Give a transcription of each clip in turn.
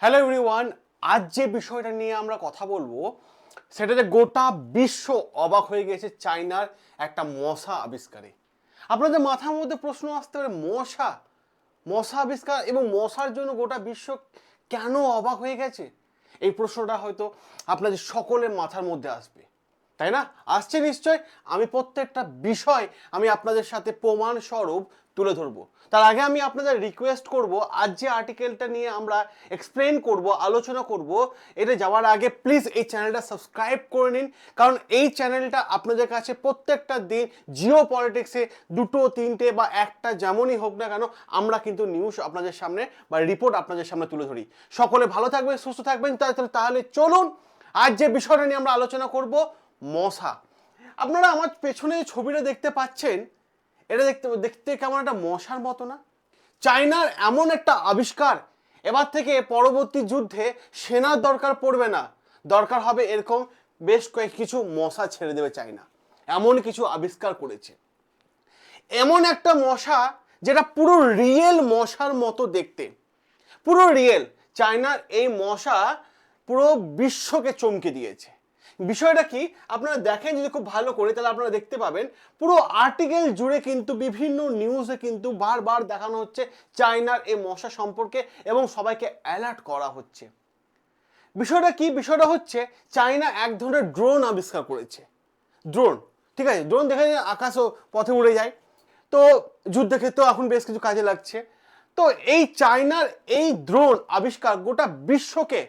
Hello everyone আজ যে বিষয়টা নিয়ে আমরা কথা বলব সেটা যে গোটা বিশ্ব অবাক হয়ে গেছে চায়নার একটা মশা আবিষ্কারে। আপনাদের মাথার মধ্যে প্রশ্ন আসতে পারে, মশা? মশা আবিষ্কার এবং মশার জন্য গোটা বিশ্ব কেন অবাক হয়ে গেছে? এই প্রশ্নটা হয়তো আপনাদের সকলের মাথার মধ্যে আসবে। তাই না? আসছে নিশ্চয়। আমি প্রত্যেকটা বিষয় আমি আপনাদের সাথে প্রমাণ স্বরূপ তুলে ধরবো। তার আগে আমি আপনাদের রিকোয়েস্ট করব, আজ যে আর্টিকেলটা নিয়ে আমরা এক্সপ্লেন করব, আলোচনা করব, এটা যাওয়ার আগে প্লিজ এই চ্যানেলটা সাবস্ক্রাইব করে নিন। কারণ এই চ্যানেলটা আপনাদের কাছে প্রত্যেকটা দিন জিও পলিটিক্সে দুটো, তিনটে বা একটা যেমনই হোক না কেন, আমরা কিন্তু নিউজ আপনাদের সামনে বা রিপোর্ট আপনাদের সামনে তুলে ধরি। সকলে ভালো থাকবেন, সুস্থ থাকবেন। তাহলে চলুন, আজ যে বিষয়টা নিয়ে আমরা আলোচনা করব মশা। আপনারা আমার পেছনে ছবিটা দেখতে পাচ্ছেন, এটা দেখতে দেখতে কেমন একটা মশার মতো না? চায়নার এমন একটা আবিষ্কার, এবার থেকে পরবর্তী যুদ্ধে সেনার দরকার পড়বে না। দরকার হবে এরকম বেশ কয়েক কিছু মশা ছেড়ে দেবে চায়না। এমন কিছু আবিষ্কার করেছে। এমন একটা মশা যেটা পুরো রিয়েল মশার মতো দেখতে। পুরো রিয়েল। চায়নার এই মশা পুরো বিশ্বকে চমকে দিয়েছে। বিষয়টা কি? আপনারা দেখেন যদি খুব ভালো করে, তাহলে আপনারা দেখতে পাবেন, পুরো আর্টিকেল জুড়ে কিন্তু বিভিন্ন নিউজে কিন্তু বারবার দেখানো হচ্ছে চায়নার এই মশা সম্পর্কে এবং সবাইকে অ্যালার্ট করা হচ্ছে। বিষয়টা কি? বিষয়টা হচ্ছে চায়না এক ধরনের ড্রোন আবিষ্কার করেছে। ড্রোন ঠিক আছে? ড্রোন দেখা যায় আকাশও পথে উড়ে যায়। তো যুদ্ধক্ষেত্রেও এখন বেশ কিছু কাজে লাগছে। তো এই চায়নার এই ড্রোন আবিষ্কার গোটা বিশ্বকে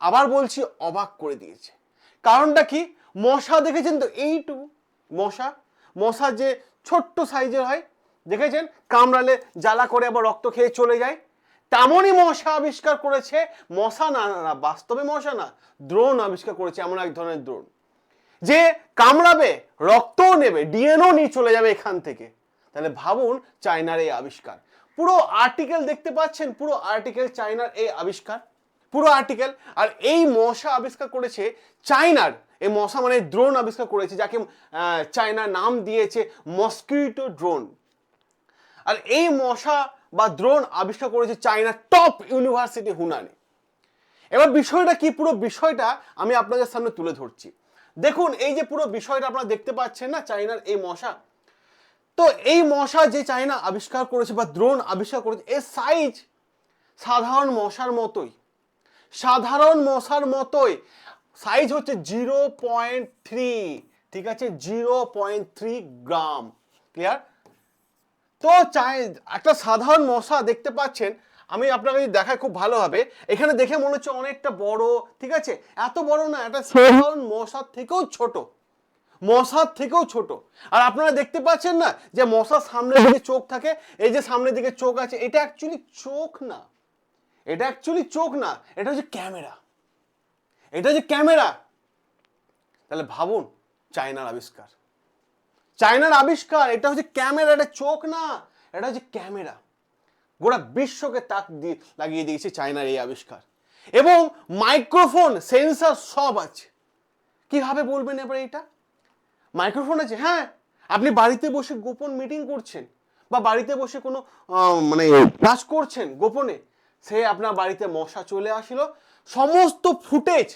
আবার বলছি অবাক করে দিয়েছে। কারণটা কি? মশা দেখেছেন তো? এইটু মশা মশা যে ছোট্ট সাইজের হয়, দেখেছেন? কামড়ালে জ্বালা করে আবার রক্ত খেয়ে চলে যায়। তেমনই মশা আবিষ্কার করেছে। মশা না না বাস্তবে মশা না দ্রোণ আবিষ্কার করেছে এমন এক ধরনের দ্রোণ যে কামড়াবে, রক্তও নেবে ডিএনও নিয়ে চলে যাবে এখান থেকে। তাহলে ভাবুন চায়নার এই আবিষ্কার। পুরো আর্টিকেল দেখতে পাচ্ছেন? পুরো আর্টিকেল চায়নার এই আবিষ্কার। পুরো আর্টিকেল আর এই মশা আবিষ্কার করেছে চায়নার। এই মশা মানে ড্রোন আবিষ্কার করেছে, যাকে চায়না নাম দিয়েছে মস্কিটো ড্রোন আর এই মশা বা ড্রোন আবিষ্কার করেছে চায়নার টপ ইউনিভার্সিটি হুনানে। এবার বিষয়টা কি? পুরো বিষয়টা আমি আপনাদের সামনে তুলে ধরছি। দেখুন, এই যে পুরো বিষয়টা আপনারা দেখতে পাচ্ছেন না, চায়নার এই মশা। তো এই মশা যে চায়না আবিষ্কার করেছে বা দ্রোণ আবিষ্কার করেছে, এর সাইজ সাধারণ মশার মতোই। সাধারণ মশার মতোই। সাইজ হচ্ছে জিরো পয়েন্ট থ্রি ঠিক আছে? Zero point three gram. Clear তো চাই একটা সাধারণ মশা দেখতে পাচ্ছেন। আমি আপনাকে যদি দেখাই খুব ভালো হবে। এখানে দেখে মনে হচ্ছে অনেকটা বড় ঠিক আছে? এত বড় না একটা সাধারণ মশার থেকেও ছোট। মশার থেকেও ছোট। আর আপনারা দেখতে পাচ্ছেন না যে মশার সামনের দিকে চোখ থাকে? এই যে সামনের দিকে চোখ আছে এটা অ্যাকচুয়ালি চোখ না। এটা অ্যাকচুয়ালি চোখ না, এটা হচ্ছে ক্যামেরা। এটা হচ্ছে ক্যামেরা। তাহলে ভাবুন, চায়নার আবিষ্কার। চায়নার আবিষ্কার, এটা হচ্ছে ক্যামেরা, এটা চোখ না, এটা হচ্ছে ক্যামেরা। গোটা বিশ্বকে তাক দিয়ে লাগিয়ে দিয়েছে চায়নার এই আবিষ্কার। এবং মাইক্রোফোন, সেন্সার সব আছে। কীভাবে বলবেন এবার এটা মাইক্রোফোন আছে হ্যাঁ। আপনি বাড়িতে বসে গোপন মিটিং করছেন, বা বাড়িতে বসে কোনো মানে কাজ করছেন গোপনে সে আপনার বাড়িতে মশা চলে আসলো, সমস্ত ফুটেজ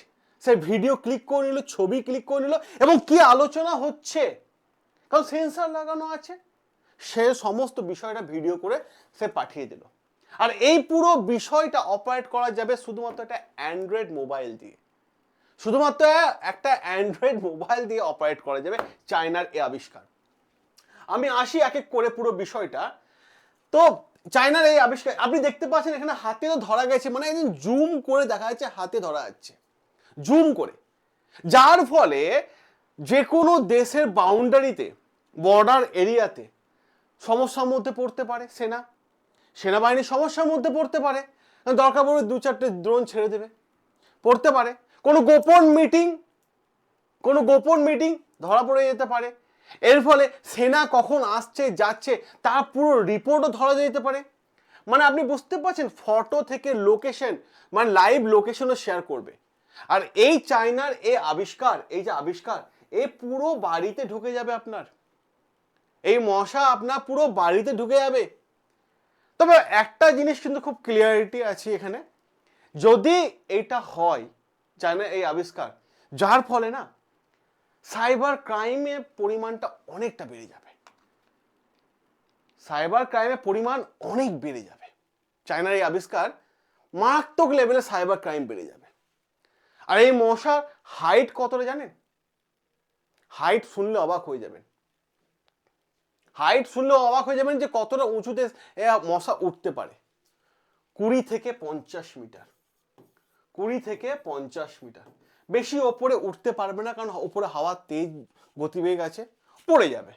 সে ভিডিও ক্লিক করে নিল, ছবি ক্লিক করে নিল, এবং কি আলোচনা হচ্ছে? কারণ সেন্সার লাগানো আছে। সে সমস্ত বিষয়টা ভিডিও করে সে পাঠিয়ে দিল। আর এই পুরো বিষয়টা অপারেট করা যাবে শুধুমাত্র একটা অ্যান্ড্রয়েড মোবাইল দিয়ে। শুধুমাত্র একটা অ্যান্ড্রয়েড মোবাইল দিয়ে অপারেট করা যাবে চায়নার এ আবিষ্কার। আমি আসি এক এক করে পুরো বিষয়টা। তো চায়নার এই আবিষ্কার, আপনি দেখতে পাচ্ছেন এখানে হাতে তো ধরা গেছে মানে একদিন জুম করে দেখা যাচ্ছে হাতে ধরা যাচ্ছে। জুম করে। যার ফলে যে কোনো দেশের বাউন্ডারিতে, বর্ডার এরিয়াতে সমস্যার মধ্যে পড়তে পারে সেনা। সেনাবাহিনী সমস্যার মধ্যে পড়তে পারে। দরকার পড়বে দু চারটে ড্রোন ছেড়ে দেবে। পড়তে পারে। কোনো গোপন মিটিং কোনো গোপন মিটিং ধরা পড়ে যেতে পারে। এর ফলে সেনা কখন আসছে, যাচ্ছে, তার পুরো রিপোর্টও ধরা যেতে পারে। মানে আপনি বুঝতে পারছেন ফটো থেকে লোকেশন মানে লাইভ লোকেশনও শেয়ার করবে। আর এই চায়নার এ আবিষ্কার, এই যে আবিষ্কার, এ পুরো বাড়িতে ঢুকে যাবে আপনার। এই মশা আপনার পুরো বাড়িতে ঢুকে যাবে। তবে একটা জিনিস কিন্তু খুব ক্লিয়ারিটি আছে এখানে। যদি এটা হয়, চায়নার এই আবিষ্কার, যার ফলে না সাইবার ক্রাইমের পরিমাণটা অনেকটা বেড়ে যাবে। সাইবার ক্রাইমের পরিমাণ অনেক বেড়ে যাবে। চায়নার এই আবিষ্কার মারাত্মক লেভেলে সাইবার ক্রাইম বেড়ে যাবে। আর এই মশার হাইট কতটা জানেন? হাইট শুনলে অবাক হয়ে যাবেন। হাইট শুনলে অবাক হয়ে যাবেন যে কতটা উঁচুতে মশা উঠতে পারে। কুড়ি থেকে পঞ্চাশ মিটার। কুড়ি থেকে পঞ্চাশ মিটার। বেশি ওপরে উঠতে পারবে না, কারণ ওপরে হাওয়া তেজ গতিবেগ আছে, পড়ে যাবে।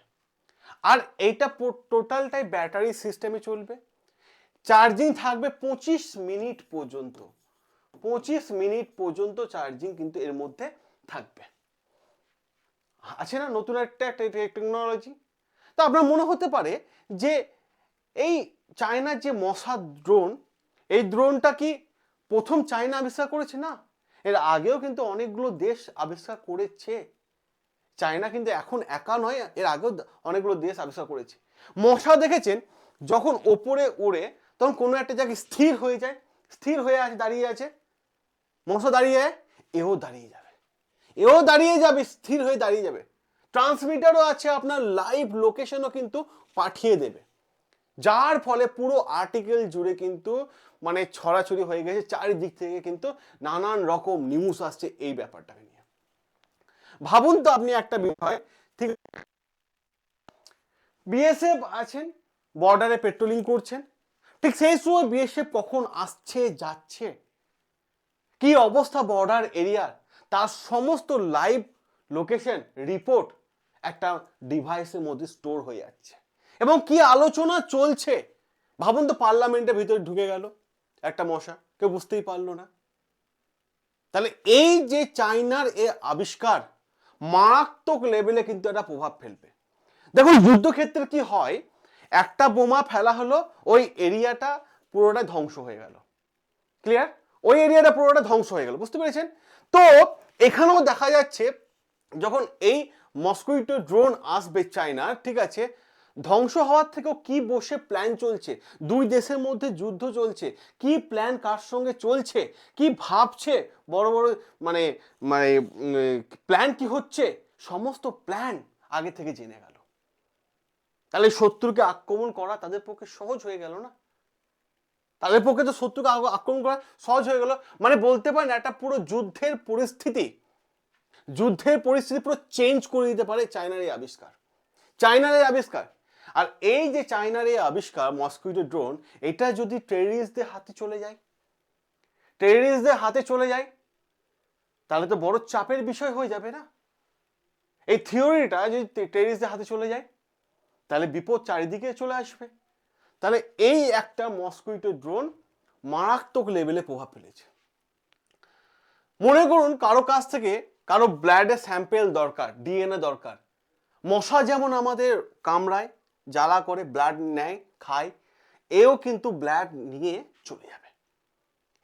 আর এইটা টোটালটাই ব্যাটারি সিস্টেমে চলবে। চার্জিং থাকবে পঁচিশ মিনিট পর্যন্ত। পঁচিশ মিনিট পর্যন্ত চার্জিং কিন্তু এর মধ্যে থাকবে। আছে না নতুন একটা টেকনোলজি তা আপনার মনে হতে পারে যে এই চায়নার যে মশা ড্রোন এই ড্রোনটা কি প্রথম চায়না আবিষ্কার করেছে? না। এর আগেও কিন্তু অনেকগুলো দেশ আবিষ্কার করেছে। চায়না কিন্তু এখন একা নয়, এর আগেও অনেকগুলো দেশ আবিষ্কার করেছে। মশা দেখেছেন, যখন ওপরে উড়ে তখন কোনো একটা জায়গায় স্থির হয়ে যায়, স্থির হয়ে আছে, দাঁড়িয়ে আছে। মশা দাঁড়িয়ে এও দাঁড়িয়ে যাবে। এও দাঁড়িয়ে যাবে, স্থির হয়ে দাঁড়িয়ে যাবে। ট্রান্সমিটারও আছে আপনার লাইভ লোকেশনও কিন্তু পাঠিয়ে দেবে। যার ফলে পুরো আর্টিকেল জুড়ে কিন্তু মানে ছড়াছড়ি হয়ে গেছে, চারিদিক থেকে কিন্তু নানান রকম নিউজ আসছে এই ব্যাপারটাকে নিয়ে। ভাবুন তো আপনি একটা বিষয়, ঠিক বিএসএফ আছেন বর্ডারে পেট্রোলিং করছেন, ঠিক সেই সময় বিএসএফ কখন আসছে, যাচ্ছে? কি অবস্থা বর্ডার এরিয়ার তার সমস্ত লাইভ লোকেশন রিপোর্ট একটা ডিভাইসের মধ্যে স্টোর হয়ে যাচ্ছে। এবং কি আলোচনা চলছে? ভাবুন তো পার্লামেন্টের ভিতরে ঢুকে গেল একটা মশা, কেউ বুঝতেই পারল না। তাহলে এই যে চাইনার এ আবিষ্কার, মারাত্মক লেভেলে কিন্তু একটা প্রভাব ফেলবে। দেখুন, যুদ্ধক্ষেত্রে কি হয়? একটা বোমা ফেলা হলো, ওই এরিয়াটা পুরোটা ধ্বংস হয়ে গেল। ক্লিয়ার ওই এরিয়াটা পুরোটা ধ্বংস হয়ে গেল, বুঝতে পেরেছেন? তো এখানেও দেখা যাচ্ছে, যখন এই মস্কুইটো ড্রোন আসবে চায়নার, ঠিক আছে ধ্বংস হওয়ার থেকেও কি বসে প্ল্যান চলছে? দুই দেশের মধ্যে যুদ্ধ চলছে। কি প্ল্যান কার সঙ্গে চলছে? কি ভাবছে? বড় বড় মানে মানে প্ল্যান কি হচ্ছে? সমস্ত প্ল্যান আগে থেকে জেনে গেল। তাহলে শত্রুকে আক্রমণ করা তাদের পক্ষে সহজ হয়ে গেল না? তাদের পক্ষে তো শত্রুকে আক্রমণ করা সহজ হয়ে গেল। মানে বলতে পারেন একটা পুরো যুদ্ধের পরিস্থিতি যুদ্ধের পরিস্থিতি পুরো চেঞ্জ করে দিতে পারে চায়নার এই আবিষ্কার। চায়নার এই আবিষ্কার আর এই যে চায়নার এই আবিষ্কার, মস্কুইটো ড্রোন, এটা যদি টেররিস্টদের হাতে চলে যায় টেররিস্টদের হাতে চলে যায়, তাহলে তো বড় চাপের বিষয় হয়ে যাবে না? এই থিওরিটা যদি টেররিস্টদের হাতে চলে যায়, তাহলে বিপদ চারিদিকে চলে আসবে। তাহলে এই একটা মস্কুইটো ড্রোন মারাত্মক লেভেলে প্রভাব ফেলেছে। মনে করুন কারও কাছ থেকে কারও ব্লাডের স্যাম্পেল দরকার, ডিএনএ দরকার। মশা যেমন আমাদের কামড়ায় জ্বালা করে ব্লাড নেয়, খায়, এও কিন্তু ব্লাড নিয়ে চলে যাবে।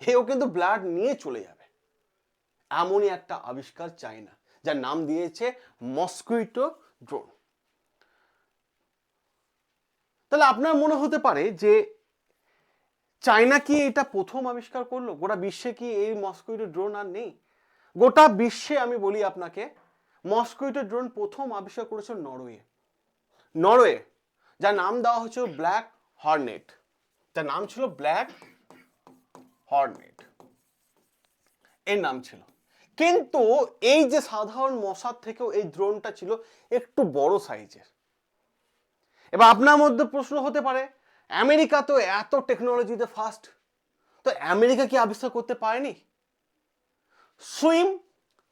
এও কিন্তু ব্লাড নিয়ে চলে যাবে। এমনই একটা আবিষ্কার চায়না, যার নাম দিয়েছে মস্কুইটো ড্রোন তাহলে আপনার মনে হতে পারে যে চায়না কি এটা প্রথম আবিষ্কার করল? গোটা বিশ্বে কি এই মস্কুইটো ড্রোন আর নেই? গোটা বিশ্বে আমি বলি আপনাকে মস্কুইটো ড্রোন প্রথম আবিষ্কার করেছে নরওয়ে। নরওয়ে যার নাম দেওয়া হয়েছিল ব্ল্যাক হর্নেট। যার নাম ছিল ব্ল্যাক হর্নেট। এর নাম ছিল। কিন্তু এই যে সাধারণ মশার থেকেও এই দ্রোনটা ছিল একটু বড় সাইজের। এবার আপনার মধ্যে প্রশ্ন হতে পারে, আমেরিকা তো এত টেকনোলজিতে ফাস্ট, তো আমেরিকা কি আবিষ্কার করতে পারেনি? সুইম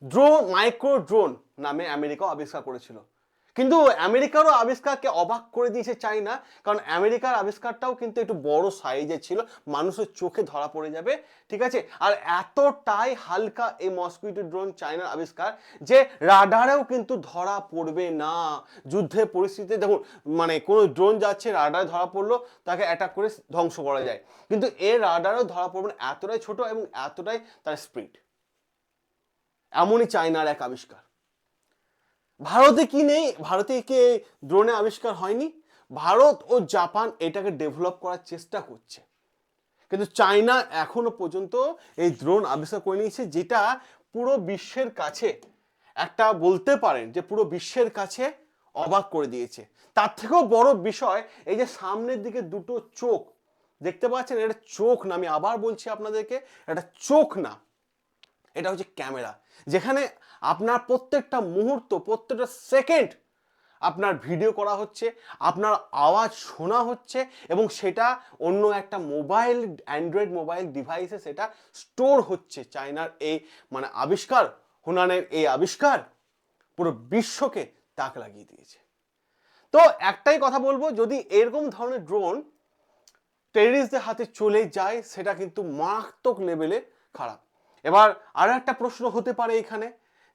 ড্রোন মাইক্রো ড্রোন নামে আমেরিকাও আবিষ্কার করেছিল। কিন্তু আমেরিকারও আবিষ্কারকে অবাক করে দিয়েছে চাইনা কারণ আমেরিকার আবিষ্কারটাও কিন্তু একটু বড় সাইজের ছিল, মানুষের চোখে ধরা পড়ে যাবে, ঠিক আছে? আর এতটাই হালকা এই মস্কুইটো ড্রোন চাইনার আবিষ্কার যে রাডারেও কিন্তু ধরা পড়বে না। যুদ্ধের পরিস্থিতিতে দেখুন মানে কোনো ড্রোন যাচ্ছে, রাডারে ধরা পড়ল, তাকে অ্যাটাক করে ধ্বংস করা যায়। কিন্তু এর রাডারেও ধরা পড়বে না, এতটাই ছোট এবং এতটাই তার স্পিড এমনই চায়নার এক আবিষ্কার। ভারতে কি নেই? ভারতে কি ড্রোনে আবিষ্কার হয়নি। ভারত ও জাপান এটাকে ডেভেলপ করার চেষ্টা করছে। কিন্তু চায়না এখনও পর্যন্ত এই ড্রোন আবিষ্কার করে নিয়েছে, যেটা পুরো বিশ্বের কাছে একটা বলতে পারেন যে পুরো বিশ্বের কাছে অবাক করে দিয়েছে। তার থেকেও বড় বিষয়, এই যে সামনের দিকে দুটো চোখ, দেখতে পাচ্ছেন? এটা চোখ না, আমি আবার বলছি আপনাদেরকে, এটা চোখ না, এটা হচ্ছে ক্যামেরা। যেখানে আপনার প্রত্যেকটা মুহূর্ত, প্রত্যেকটা সেকেন্ড আপনার ভিডিও করা হচ্ছে, আপনার আওয়াজ শোনা হচ্ছে এবং সেটা অন্য একটা মোবাইল, অ্যান্ড্রয়েড মোবাইল ডিভাইসে সেটা স্টোর হচ্ছে। চায়নার এই মানে আবিষ্কার, হুনানের এই আবিষ্কার পুরো বিশ্বকে তাক লাগিয়ে দিয়েছে। তো একটাই কথা বলব, যদি এরকম ধরনের ড্রোন টেরিস্টদের হাতে চলে যায়, সেটা কিন্তু মারাত্মক লেভেলে খারাপ। এবার আরও একটা প্রশ্ন হতে পারে এখানে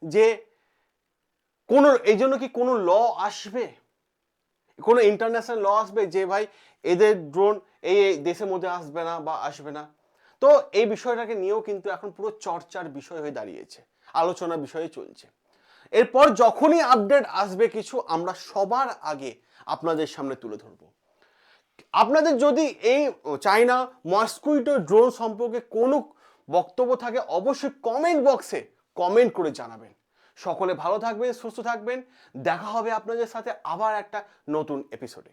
যে কোনো, এই জন্য কি কোনো ল আসবে? কোনো ইন্টারন্যাশনাল ল আসবে যে ভাই এদের ড্রোন এই দেশের মধ্যে আসবে না বা আসবে না? তো এই বিষয়টাকে নিয়েও কিন্তু এখন পুরো চর্চার বিষয় হয়ে দাঁড়িয়েছে, আলোচনা বিষয়ে চলছে। এরপর যখনই আপডেট আসবে কিছু, আমরা সবার আগে আপনাদের সামনে তুলে ধরবো। আপনাদের যদি এই চায়না মস্কুইটো ড্রোন সম্পর্কে কোনো বক্তব্য থাকে অবশ্যই কমেন্ট বক্সে কমেন্ট করে জানাবেন। সকলে ভালো থাকবেন, সুস্থ থাকবেন। দেখা হবে আপনাদের সাথে আবার একটা নতুন এপিসোডে